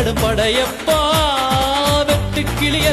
உடைபடு படையப்பா வெட்டு கிளியல்